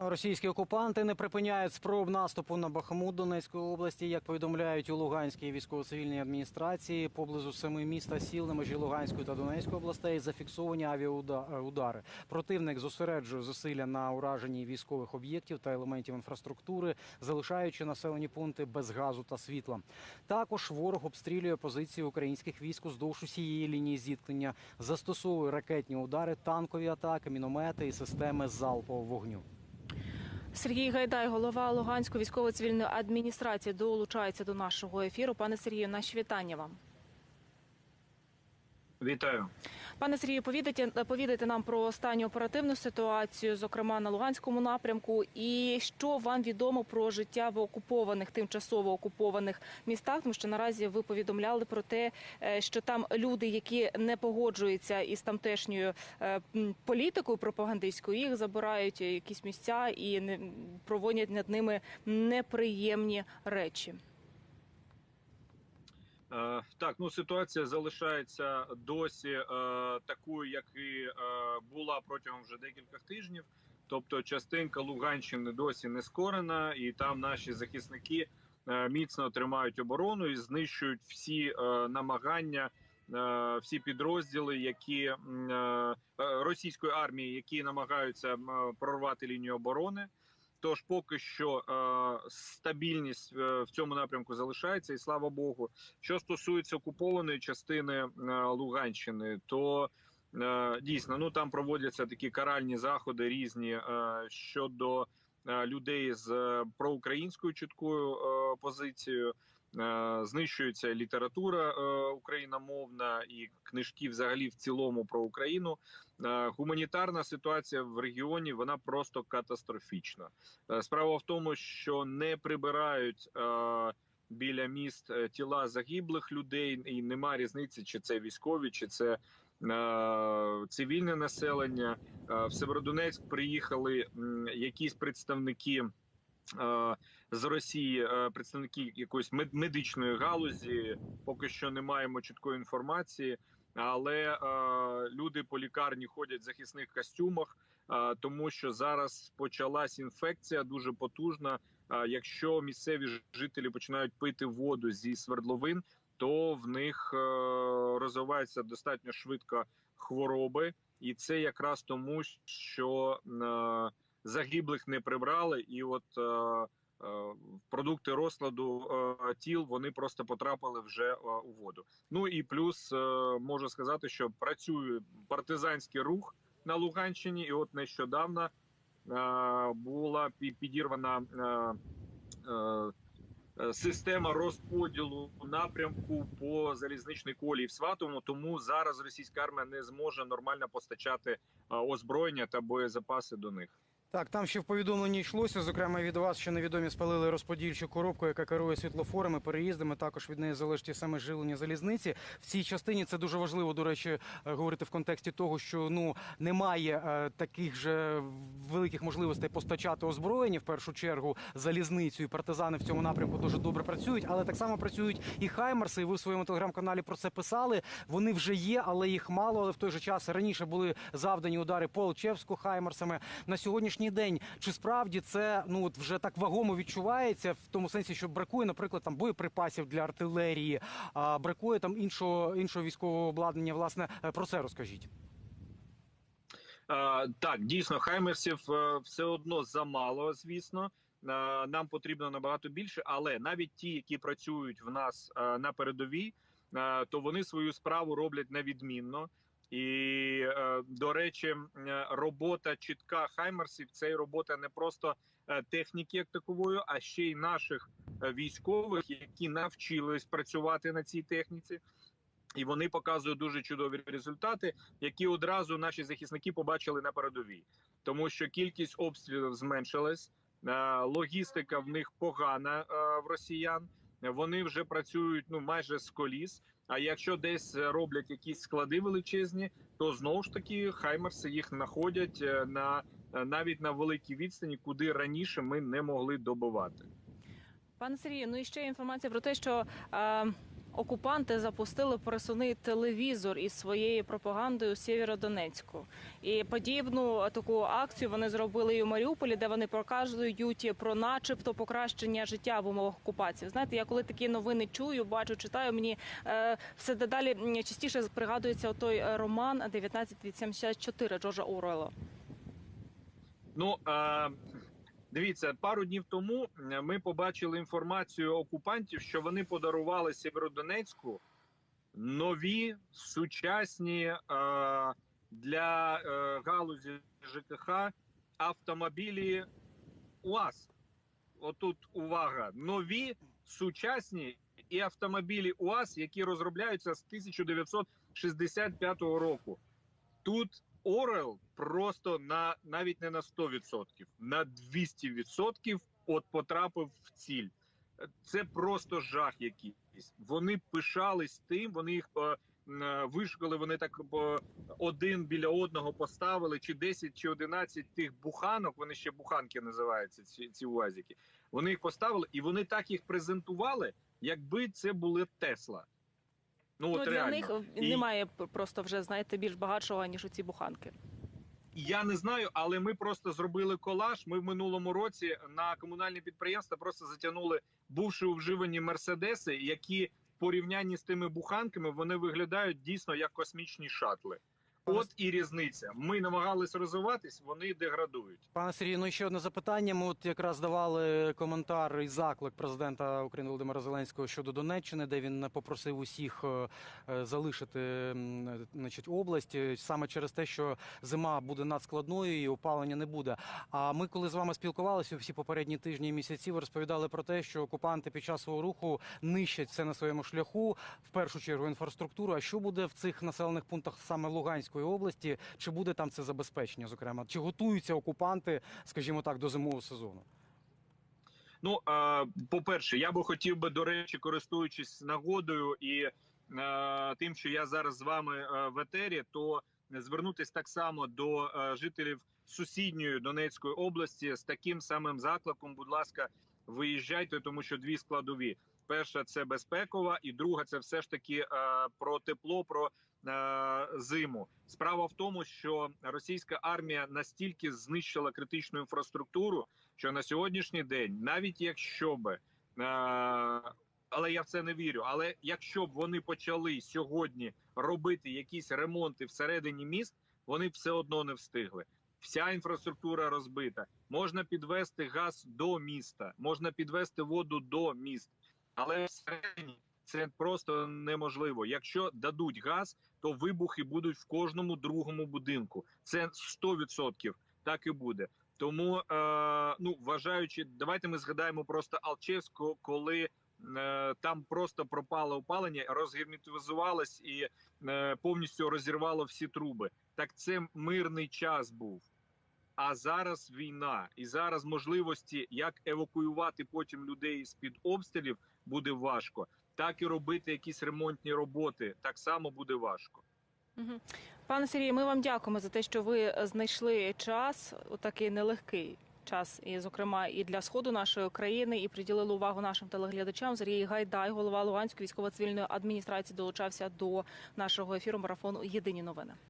Російські окупанти не припиняють спроб наступу на Бахмут Донецької області. Як повідомляють у Луганській військово-цивільній адміністрації, поблизу семи міст та сіл на межі Луганської та Донецької областей зафіксовані авіаудари. Противник зосереджує зусилля на ураженні військових об'єктів та елементів інфраструктури, залишаючи населені пункти без газу та світла. Також ворог обстрілює позиції українських військ уздовж усієї лінії зіткнення, застосовує ракетні удари, танкові атаки, міномети і системи залпового вогню. Сергій Гайдай, голова Луганської військово-цивільної адміністрації, долучається до нашого ефіру. Пане Сергію, наші вітання вам. Вітаю. Пане Сергію, повідайте, повідайте нам про останню оперативну ситуацію, зокрема на Луганському напрямку, і що вам відомо про життя в окупованих, тимчасово окупованих містах. Тому що наразі ви повідомляли про те, е, що там люди, які не погоджуються із тамтешньою е, політикою пропагандистською, їх забирають якісь місця і проводять над ними неприємні речі. Е, так, ну ситуація залишається досі е, такою, як і е, була протягом вже декількох тижнів. Тобто, частинка Луганщини досі не скорена, і там наші захисники е, міцно тримають оборону і знищують всі е, намагання, е, всі підрозділи, які е, е, російської армії, які намагаються прорвати лінію оборони. Тож поки що е, стабільність е, в цьому напрямку залишається, і слава Богу. Що стосується окупованої частини е, Луганщини, то е, дійсно ну там проводяться такі каральні заходи різні е, щодо е, людей з е, проукраїнською чіткою е, позицією. Е, Знищується література е, україномовна і книжки, взагалі, в цілому про Україну. Е, Гуманітарна ситуація в регіоні вона просто катастрофічна. Справа в тому, що не прибирають біля міст тіла загиблих людей, і нема різниці, чи це військові, чи це е, цивільне населення. В Северодонецьк приїхали якісь представники. Е, З Росії е, представники якоїсь мед- медичної галузі поки що не маємо чіткої інформації, але е, люди по лікарні ходять в захисних костюмах, тому що зараз почалась інфекція дуже потужна. Якщо місцеві жителі починають пити воду зі свердловин, то в них розвиваються достатньо швидко хвороби, і це якраз тому, що загиблих не прибрали, і от е, е, продукти розкладу е, тіл вони просто потрапили вже у воду. Ну і плюс можу сказати, що працює партизанський рух на Луганщині, і от нещодавно була підірвана. Система розподілу напрямку по залізничній колії в Сватому, тому зараз російська армія не зможе нормально постачати озброєння та боєзапаси до них. Так, там ще в повідомленні йшлося, зокрема від вас, що невідомі спалили розподільчу коробку, яка керує світлофорами, переїздами. Також від неї залежить саме живлення залізниці. В цій частині це дуже важливо, до речі, е, говорити в контексті того, що ну немає е, таких же великих можливостей постачати озброєння в першу чергу залізницю. І партизани в цьому напрямку дуже добре працюють, але так само працюють і хаймерси. І ви в своєму телеграм-каналі про це писали. Вони вже є, але їх мало. Але в той же час раніше були завдані удари по Олчевську хаймерсами. На сьогоднішній день чи справді це ну от вже так вагомо відчувається в тому сенсі, що бракує, наприклад, там боєприпасів для артилерії, а бракує там іншого іншого військового обладнання. Власне е, про це розкажіть. Так, дійсно, хаймерсів е, все одно замало, звісно. Е, Нам потрібно набагато більше, але навіть ті, які працюють в нас на передовій, то вони свою справу роблять невідмінно. І е, до речі, е, робота чітка хаймерсів це робота не просто е, техніки як такової, а ще й наших військових, які навчились працювати на цій техніці. І вони показують дуже чудові результати, які одразу наші захисники побачили на передовій, тому що кількість обстрілів зменшилась, логістика в них погана в росіян. Вони вже працюють ну майже з коліс. А якщо десь роблять якісь склади величезні, то знову ж таки хаймерси їх знаходять е, на е, навіть на великій відстані, куди раніше ми не могли добивати. Пане Сергію, ну і ще інформація про те, що е, окупанти запустили пересувний телевізор із своєю пропагандою Сєвєродонецьку. І подібну таку акцію вони зробили і у Маріуполі, де вони показують про, начебто, покращення життя в умовах окупації. Знаєте, я коли такі новини чую, бачу, читаю, мені е, все дедалі частіше пригадується той е, роман 1984 Джорджа Оруелла. Ну е, дивіться, пару днів тому е, ми побачили інформацію окупантів, що вони подарували Сєвєродонецьку нові сучасні е, для е, галузі ЖКХ автомобілі УАЗ. Отут увага: нові сучасні і автомобілі УАЗ, які розробляються з 1965 року. Тут Орел просто на навіть не на 100%, на 200% от потрапив в ціль. Це просто жах якийсь. Вони пишались тим, вони їх е, е, вишукали, вони так е, один біля одного поставили, чи 10, чи 11 тих буханок, вони ще буханки називаються, ці, ці УАЗики. Вони їх поставили і вони так їх презентували, якби це були Тесла. Ну, Ну для реально. них І- немає просто вже знаєте більш багатшого ніж у ці буханки. Я не знаю, але ми просто зробили колаж. Ми в минулому році на комунальні підприємства просто затягнули бувши у вживані мерседеси, які в порівнянні з тими буханками вони виглядають дійсно як космічні шатли. От і різниця. Ми намагались розвиватись, вони деградують. Пане Сергію, ну ще одне запитання. Ми от якраз давали коментар і заклик президента України Володимира Зеленського щодо Донеччини, де він попросив усіх е, е, залишити значить, область е, саме через те, що зима буде надскладною і опалення не буде. А ми, коли з вами спілкувалися всі попередні тижні і місяці, ви розповідали про те, що окупанти під час свого руху нищать все на своєму шляху, в першу чергу інфраструктуру. А що буде в цих населених пунктах саме Луганської області? Чи буде там це забезпечення? Зокрема, чи готуються окупанти, скажімо так, до зимового сезону? Ну, по-перше, я би хотів би, до речі, користуючись нагодою і е, тим, що я зараз з вами е, в етері, то звернутись так само до е, жителів сусідньої Донецької області з таким самим закликом. Будь ласка, виїжджайте, тому що дві складові: перша це безпекова, і друга це все ж таки е, про тепло, про е, зиму. Справа в тому, що російська армія настільки знищила критичну інфраструктуру що на сьогоднішній день, навіть якщо би, е, але я в це не вірю. Але якщо б вони почали сьогодні робити якісь ремонти всередині міст, вони все одно не встигли. Вся інфраструктура розбита. Можна підвести газ до міста, можна підвести воду до міст, але всередині це просто неможливо. Якщо дадуть газ, то вибухи будуть в кожному другому будинку. Це 100% так і буде. Тому е, ну вважаючи, давайте ми згадаємо просто Алчевську, коли е, там просто пропало опалення, розгерметизувалось і е, повністю розірвало всі труби. Так це мирний час був. А зараз війна, і зараз можливості як евакуювати потім людей з під обстрілів буде важко, так і робити якісь ремонтні роботи так само буде важко. Пане Сергію, ми вам дякуємо за те, що ви знайшли час у такий нелегкий час, і зокрема і для сходу нашої країни, і приділили увагу нашим телеглядачам. Сергій Гайдай, голова Луганської військово-цивільної адміністрації, долучався до нашого ефіру марафону Єдині новини.